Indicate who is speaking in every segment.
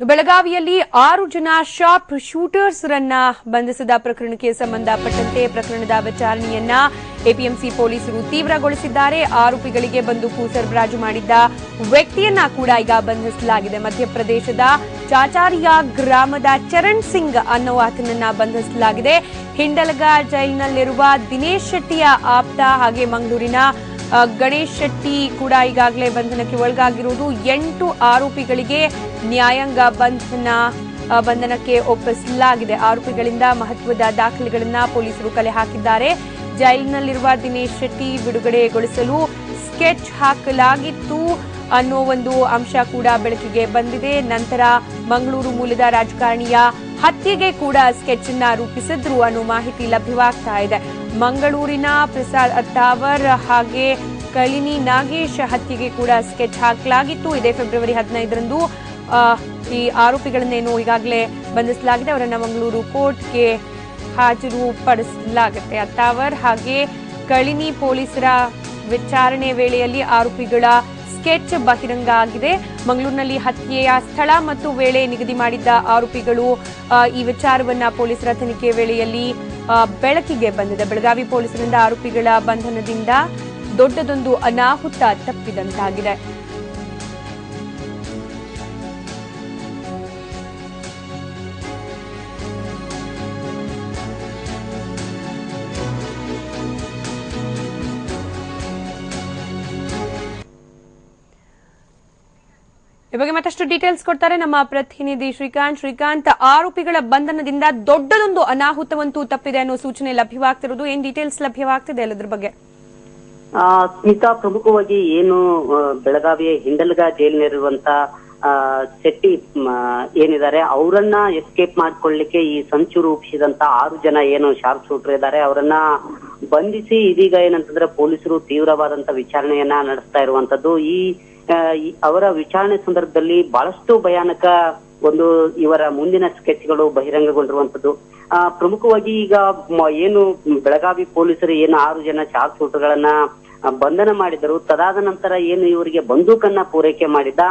Speaker 1: ಬೆಳಗಾವಿಯಲ್ಲಿ ಆರು ಜನ ಶಾರ್ಪ್ ಶೂಟರ್ಸ್ ರನ್ನ ಬಂಧಿಸಿದ ಪ್ರಕರಣಕ್ಕೆ ಸಂಬಂಧಪಟ್ಟಂತೆ ಪ್ರಕರಣದ ವಿಚಾರಣೆಯನ್ನ ಎಪಿಎಂಸಿ ಪೊಲೀಸರು ತೀವ್ರಗೊಳಿಸಿದ್ದಾರೆ. ಆರೋಪಿಗಳಿಗೆ ಬಂದೂಕು ಸರಬರಾಜು ಮಾಡಿದ್ದ ವ್ಯಕ್ತಿಯನ್ನ ಕೂಡ ಈಗ ಬಂಧಿಸಲಾಗಿದೆ. ಮಧ್ಯಪ್ರದೇಶದ ಚಾಚಾರಿಯ ಗ್ರಾಮದ ಚರಣ್ ಸಿಂಗ್ ಅನ್ನೋ ಆತನನ್ನ ಬಂಧಿಸಲಾಗಿದೆ. ಹಿಂಡಲಗ ಜೈಲಿನಲ್ಲಿರುವ ದಿನೇಶ್ ಶೆಟ್ಟಿಯ ಆಪ್ತ ಹಾಗೆ ಮಂಗಳೂರಿನ ಗಣೇಶ್ ಶೆಟ್ಟಿ ಕೂಡ ಈಗಾಗಲೇ ಬಂಧನಕ್ಕೆ ಒಳಗಾಗಿರುವುದು. ಎಂಟು ಆರೋಪಿಗಳಿಗೆ ನ್ಯಾಯಾಂಗ ಬಂಧನ ಬಂಧನಕ್ಕೆ ಒಪ್ಪಿಸಲಾಗಿದೆ. ಆರೋಪಿಗಳಿಂದ ಮಹತ್ವದ ದಾಖಲೆಗಳನ್ನ ಪೊಲೀಸರು ಕಲೆ ಹಾಕಿದ್ದಾರೆ. ಜೈಲಿನಲ್ಲಿರುವ ದಿನೇಶ್ ಶೆಟ್ಟಿ ಬಿಡುಗಡೆಗೊಳಿಸಲು ಸ್ಕೆಚ್ ಹಾಕಲಾಗಿತ್ತು ಅನ್ನೋ ಒಂದು ಅಂಶ ಕೂಡ ಬೆಳಕಿಗೆ ಬಂದಿದೆ. ನಂತರ ಮಂಗಳೂರು ಮೂಲದ ರಾಜಕಾರಣಿಯ ಹತ್ಯೆಗೆ ಕೂಡ ಸ್ಕೆಚ್ ಅನ್ನ ರೂಪಿಸಿದ್ರು ಅನ್ನೋ ಮಾಹಿತಿ ಲಭ್ಯವಾಗ್ತಾ ಇದೆ. ಮಂಗಳೂರಿನ ಪ್ರಸಾದ್ ಅತ್ತಾವರ್ ಹಾಗೆ ಕಲಿನಿ ನಾಗೇಶ್ ಹತ್ಯೆಗೆ ಕೂಡ ಸ್ಕೆಚ್ ಹಾಕಲಾಗಿತ್ತು. ಇದೇ ಫೆಬ್ರವರಿ ಹದಿನೈದರಂದು ಈ ಆರೋಪಿಗಳನ್ನೇನು ಈಗಾಗಲೇ ಬಂಧಿಸಲಾಗಿದೆ, ಅವರನ್ನು ಮಂಗಳೂರು ಕೋರ್ಟ್ಗೆ ಹಾಜರು ಪಡಿಸಲಾಗುತ್ತೆ. ಅತ್ತಾವರ್ ಹಾಗೆ ಕಳಿನಿ ಪೊಲೀಸರ ವಿಚಾರಣೆ ವೇಳೆಯಲ್ಲಿ ಆರೋಪಿಗಳ ಸ್ಕೆಚ್ ಬಹಿರಂಗ ಆಗಿದೆ ಮಂಗಳೂರಿನಲ್ಲಿ ಹತ್ಯೆಯ ಸ್ಥಳ ಮತ್ತು ವೇಳೆ ನಿಗದಿ ಮಾಡಿದ್ದ ಆರೋಪಿಗಳು ಈ ವಿಚಾರವನ್ನ ಪೊಲೀಸರ ತನಿಖೆ ವೇಳೆಯಲ್ಲಿ ಬೆಳಕಿಗೆ ಬಂದಿದೆ. ಬೆಳಗಾವಿ ಪೊಲೀಸರಿಂದ ಆರೋಪಿಗಳ ಬಂಧನದಿಂದ ದೊಡ್ಡದೊಂದು ಅನಾಹುತ ತಪ್ಪಿದಂತಾಗಿದೆ. ಈ ಬಗ್ಗೆ ಮತ್ತಷ್ಟು ಡೀಟೇಲ್ಸ್ ಕೊಡ್ತಾರೆ ನಮ್ಮ ಪ್ರತಿನಿಧಿ ಶ್ರೀಕಾಂತ್. ಶ್ರೀಕಾಂತ್ ಆರೋಪಿಗಳ ಬಂಧನದಿಂದ ದೊಡ್ಡದೊಂದು ಅನಾಹುತವಂತೂ ತಪ್ಪಿದೆ ಅನ್ನೋ ಸೂಚನೆ ಲಭ್ಯವಾಗ್ತಿರೋದು. ಏನ್ ಡೀಟೇಲ್ಸ್ ಲಭ್ಯವಾಗ್ತಿದೆ ಅಲ್ಲದ್ರ ಬಗ್ಗೆ?
Speaker 2: ಆ, ಸ್ಮಿತಾ ಪ್ರಮುಖವಾಗಿ ಏನು ಬೆಳಗಾವಿಯ ಹಿಂಡಲ್ಗ ಜೈಲಿನಲ್ಲಿರುವಂತ ಶೆಟ್ಟಿ ಏನಿದ್ದಾರೆ ಅವರನ್ನ ಎಸ್ಕೇಪ್ ಮಾಡ್ಕೊಳ್ಳಿಕ್ಕೆ ಈ ಸಂಚು ರೂಪಿಸಿದಂತ ಆರು ಜನ ಏನು ಶಾರ್ಪ್ ಶೂಟರ್ ಇದ್ದಾರೆ ಅವರನ್ನ ಬಂಧಿಸಿ ಇದೀಗ ಏನಂತಂದ್ರೆ ಪೊಲೀಸರು ತೀವ್ರವಾದಂತ ವಿಚಾರಣೆಯನ್ನ ನಡೆಸ್ತಾ ಇರುವಂತದ್ದು. ಈ ಅವರ ವಿಚಾರಣೆ ಸಂದರ್ಭದಲ್ಲಿ ಬಹಳಷ್ಟು ಭಯಾನಕ ಒಂದು ಇವರ ಮುಂದಿನ ಸ್ಕೆಚ್ಗಳು ಬಹಿರಂಗಗೊಂಡಿರುವಂತದ್ದು ಆ, ಪ್ರಮುಖವಾಗಿ ಈಗ ಏನು ಬೆಳಗಾವಿ ಪೊಲೀಸರು ಏನು ಆರು ಜನ ಚಾರ್ಜ್ ಶೂಟರ್ಗಳನ್ನ ಬಂಧನ ಮಾಡಿದರು ತದಾದ ನಂತರ ಏನು ಇವರಿಗೆ ಬಂದೂಕನ್ನ ಪೂರೈಕೆ ಮಾಡಿದ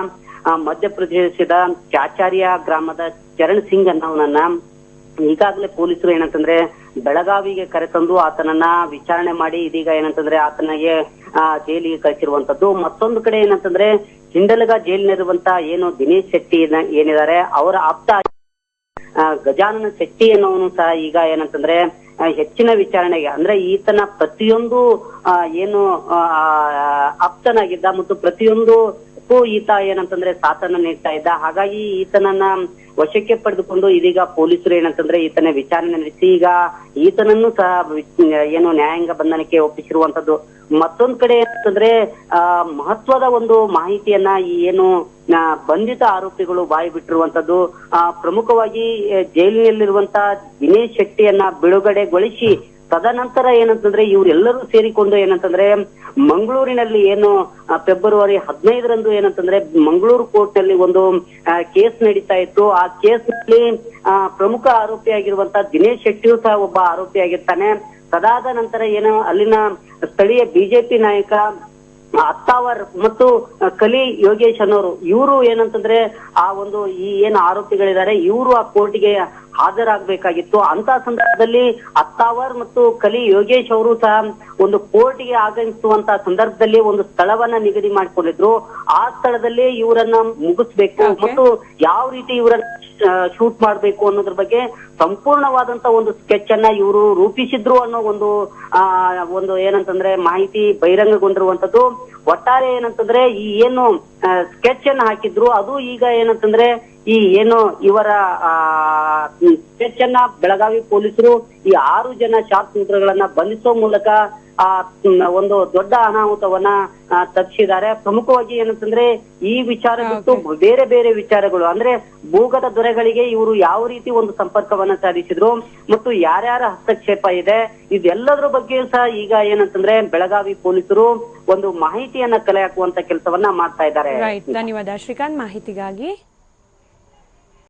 Speaker 2: ಮಧ್ಯಪ್ರದೇಶದ ಚಾಚಾರ್ಯ ಗ್ರಾಮದ ಚರಣ್ ಸಿಂಗ್ ಅನ್ನೋನನ್ನ ಈಗಾಗಲೇ ಪೊಲೀಸರು ಏನಂತಂದ್ರೆ ಬೆಳಗಾವಿಗೆ ಕರೆತಂದು ಆತನನ್ನ ವಿಚಾರಣೆ ಮಾಡಿ ಇದೀಗ ಏನಂತಂದ್ರೆ ಆತನಿಗೆ ಆ, ಜೈಲಿಗೆ ಕಳಿಸಿರುವಂತದ್ದು. ಮತ್ತೊಂದು ಕಡೆ ಏನಂತಂದ್ರೆ ಹಿಂಡಲಗ ಜೈಲಿನಲ್ಲಿರುವಂತಹ ಏನು ದಿನೇಶ್ ಶೆಟ್ಟಿ ಏನ- ಏನಿದ್ದಾರೆ ಅವರ ಆಪ್ತ ಗಜಾನನ ಶೆಟ್ಟಿ ಅನ್ನೋನು ಸಹ ಈಗ ಏನಂತಂದ್ರೆ ಹೆಚ್ಚಿನ ವಿಚಾರಣೆಗೆ ಅಂದ್ರೆ ಈತನ ಪ್ರತಿಯೊಂದು ಏನು ಆಪ್ತನಾಗಿದ್ದ ಮತ್ತು ಪ್ರತಿಯೊಂದು ಈತ ಏನಂತಂದ್ರೆ ಸಾಥನ ನೀಡ್ತಾ ಇದ್ದ. ಹಾಗಾಗಿ ಈತನನ್ನ ವಶಕ್ಕೆ ಪಡೆದುಕೊಂಡು ಇದೀಗ ಪೊಲೀಸರು ಏನಂತಂದ್ರೆ ಈತನ ವಿಚಾರಣೆ ನಡೆಸಿ, ಈಗ ಈತನನ್ನು ಸಹ ಏನು ನ್ಯಾಯಾಂಗ ಬಂಧನಕ್ಕೆ ಒಪ್ಪಿಸಿರುವಂತದ್ದು. ಮತ್ತೊಂದ್ ಕಡೆ ಏನಂತಂದ್ರೆ, ಆ, ಮಹತ್ವದ ಒಂದು ಮಾಹಿತಿಯನ್ನ ಈ ಏನು ಬಂಧಿತ ಆರೋಪಿಗಳು ಬಾಯಿ ಬಿಟ್ಟಿರುವಂತದ್ದು ಪ್ರಮುಖವಾಗಿ ಜೈಲಿನಲ್ಲಿರುವಂತ ದಿನೇಶ್ ಶೆಟ್ಟಿಯನ್ನ ಬಿಡುಗಡೆಗೊಳಿಸಿ ತದನಂತರ ಏನಂತಂದ್ರೆ ಇವರೆಲ್ಲರೂ ಸೇರಿಕೊಂಡು ಏನಂತಂದ್ರೆ ಮಂಗಳೂರಿನಲ್ಲಿ ಏನು ಫೆಬ್ರವರಿ ಹದಿನೈದರಂದು ಏನಂತಂದ್ರೆ ಮಂಗಳೂರು ಕೋರ್ಟ್ನಲ್ಲಿ ಒಂದು ಕೇಸ್ ನಡೀತಾ ಇತ್ತು. ಆ ಕೇಸ್ನಲ್ಲಿ ಪ್ರಮುಖ ಆರೋಪಿಯಾಗಿರುವಂತ ದಿನೇಶ್ ಶೆಟ್ಟಿಯು ಸಹ ಒಬ್ಬ ಆರೋಪಿಯಾಗಿರ್ತಾನೆ. ತದಾದ ನಂತರ ಏನು, ಅಲ್ಲಿನ ಸ್ಥಳೀಯ ಬಿಜೆಪಿ ನಾಯಕ ಅತ್ತಾವರ್ ಮತ್ತು ಕಲಿ ಯೋಗೇಶ್ ಅನ್ನೋರು ಇವರು ಏನಂತಂದ್ರೆ ಆ ಒಂದು ಈ ಏನು ಆರೋಪಿಗಳಿದ್ದಾರೆ ಇವರು ಆ ಕೋರ್ಟಿಗೆ ಹಾಜರಾಗಬೇಕಾಗಿತ್ತು. ಅಂತ ಸಂದರ್ಭದಲ್ಲಿ ಅತ್ತಾವರ್ ಮತ್ತು ಕಲಿ ಯೋಗೇಶ್ ಅವರು ಸಹ ಒಂದು ಕೋರ್ಟಿಗೆ ಆಗಮಿಸುವಂತ ಸಂದರ್ಭದಲ್ಲಿ ಒಂದು ಸ್ಥಳವನ್ನ ನಿಗದಿ ಮಾಡಿಕೊಂಡಿದ್ರು. ಆ ಸ್ಥಳದಲ್ಲಿ ಇವರನ್ನ ಮುಗಿಸ್ಬೇಕು ಮತ್ತು ಯಾವ ರೀತಿ ಇವರನ್ನ ಶೂಟ್ ಮಾಡ್ಬೇಕು ಅನ್ನೋದ್ರ ಬಗ್ಗೆ ಸಂಪೂರ್ಣವಾದಂತ ಒಂದು ಸ್ಕೆಚ್ ಅನ್ನ ಇವರು ರೂಪಿಸಿದ್ರು ಅನ್ನೋ ಒಂದು, ಆ, ಒಂದು ಏನಂತಂದ್ರೆ ಮಾಹಿತಿ ಬಹಿರಂಗಗೊಂಡಿರುವಂತದ್ದು. ಒಟ್ಟಾರೆ ಏನಂತಂದ್ರೆ ಈ ಏನು ಸ್ಕೆಚ್ ಅನ್ನ ಹಾಕಿದ್ರು, ಅದು ಈಗ ಏನಂತಂದ್ರೆ ಈ ಏನು ಇವರ, ಆ ಸ್ಕೆಚ್ ಅನ್ನ ಬೆಳಗಾವಿ ಪೊಲೀಸರು ಈ ಆರು ಜನ ಶಾರ್ಪ್ ಶೂಟರ್ಗಳನ್ನ ಬಂಧಿಸುವ ಮೂಲಕ ಆ ಒಂದು ದೊಡ್ಡ ಅನಾಹುತವನ್ನ ತಪ್ಪಿಸಿದ್ದಾರೆ ಪ್ರಮುಖವಾಗಿ ಏನಂತಂದ್ರೆ ಈ ವಿಚಾರ ಬಿಟ್ಟು ಬೇರೆ ಬೇರೆ ವಿಚಾರಗಳು. ಅಂದ್ರೆ ಭೂಗತ ದೊರೆಗಳಿಗೆ ಇವರು ಯಾವ ರೀತಿ ಒಂದು ಸಂಪರ್ಕವನ್ನ ಸಾಧಿಸಿದ್ರು ಮತ್ತು ಯಾರ್ಯಾರ ಹಸ್ತಕ್ಷೇಪ ಇದೆ ಇದೆಲ್ಲದರ ಬಗ್ಗೆ ಸಹ ಈಗ ಏನಂತಂದ್ರೆ ಬೆಳಗಾವಿ ಪೊಲೀಸರು ಒಂದು ಮಾಹಿತಿಯನ್ನ ಕಲೆ ಹಾಕುವಂತ ಕೆಲಸವನ್ನ ಮಾಡ್ತಾ ಇದ್ದಾರೆ.
Speaker 1: ಧನ್ಯವಾದ. ಶ್ರೀಕಾಂತ್ ಮಾಹಿತಿಗಾಗಿ.